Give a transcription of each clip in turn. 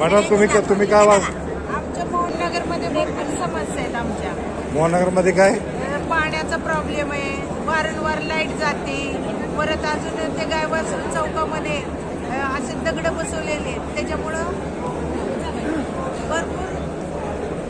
Madam तुम्ही तुम्ही काय वाज आमच्या मोहननगरमध्ये भरपूर समस्या आहेत आमच्या. मोहनगरमध्ये काय? पाण्याचा प्रॉब्लेम आहे. वारंवार लाइट जाते. परत अजून ते गायवास चौकामध्ये असे दगड बसवलेले आहेत. त्याच्यामुळं भरपूर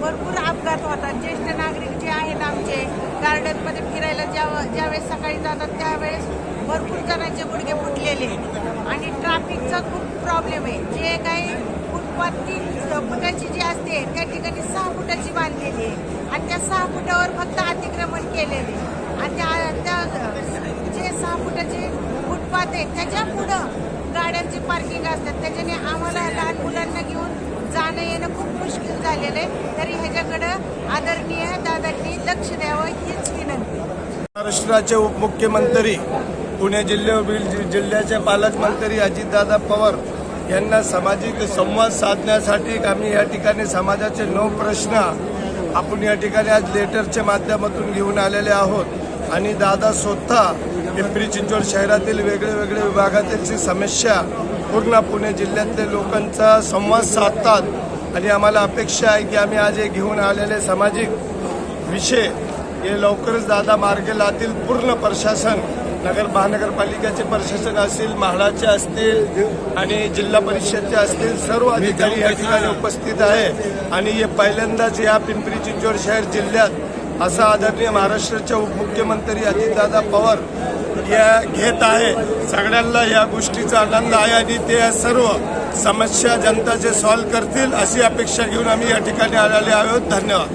भरपूर अपघात होतात. ज्येष्ठ नागरिक जे आहेत आमचे गार्डनमध्ये फिरायला ज्या ज्यावेळेस सकाळी जातात त्यावेळेस भरपूर जणांचे गुडघे फुटलेले आहेत. आणि ट्रॅफिकचा खूप प्रॉब्लेम आहे. जे काही फुटपाथ तीन फुटाची जी असते त्या ठिकाणी सहा फुटाची बांधलेली आहे. आणि त्या सहा फुटावर फक्त अतिक्रमण केलेले आणि त्या त्या जे सहा फुटाचे फुटपाथ आहे त्याच्या पुढं गाड्यांची पार्किंग असतात. त्याच्याने आम्हाला लहान मुलांना घेऊन जाणं येणं खूप मुश्किल झालेलं आहे. तरी ह्याच्याकडं आदरणीय दादांनी लक्ष द्यावं हीच विनंती महाराष्ट्राचे उपमुख्यमंत्री पुणे जिल्ह्यावरील जि- जिल्ह्याचे पालकमंत्री अजितदादा पवार यांना सामाजिक संवाद साधण्यासाठी आम्ही या ठिकाणी समाजाचे नऊ प्रश्न आपण या ठिकाणी आज लेटरच्या माध्यमातून घेऊन आलेले आहोत. आणि दादा स्वतः पिंपरी चिंचवड शहरातील वेगळे वेगळे विभागातील समस्या पूर्ण पुणे जिल्ह्यातल्या लोकांचा संवाद साधतात. आणि आम्हाला अपेक्षा आहे की आम्ही आज हे घेऊन आलेले सामाजिक विषय हे लवकरच दादा मार्गे लातील पूर्ण प्रशासन. नगर महानगरपालिकेचे प्रशासन असतील म्हाडाचे असतील आणि जिल्हा परिषदचे असतील सर्व अधिकारी या ठिकाणी उपस्थित आहे. आणि हे पहिल्यांदाच या पिंपरी चिंचवड शहर जिल्ह्यात असा आदरणीय महाराष्ट्राचे उपमुख्यमंत्री अजितदादा पवार या घेत आहे. सगळ्यांना या गोष्टीचा आनंद आहे आणि ते या सर्व समस्या जनताचे सॉल्व्ह करतील अशी अपेक्षा घेऊन आम्ही या ठिकाणी आलेले आहोत. धन्यवाद.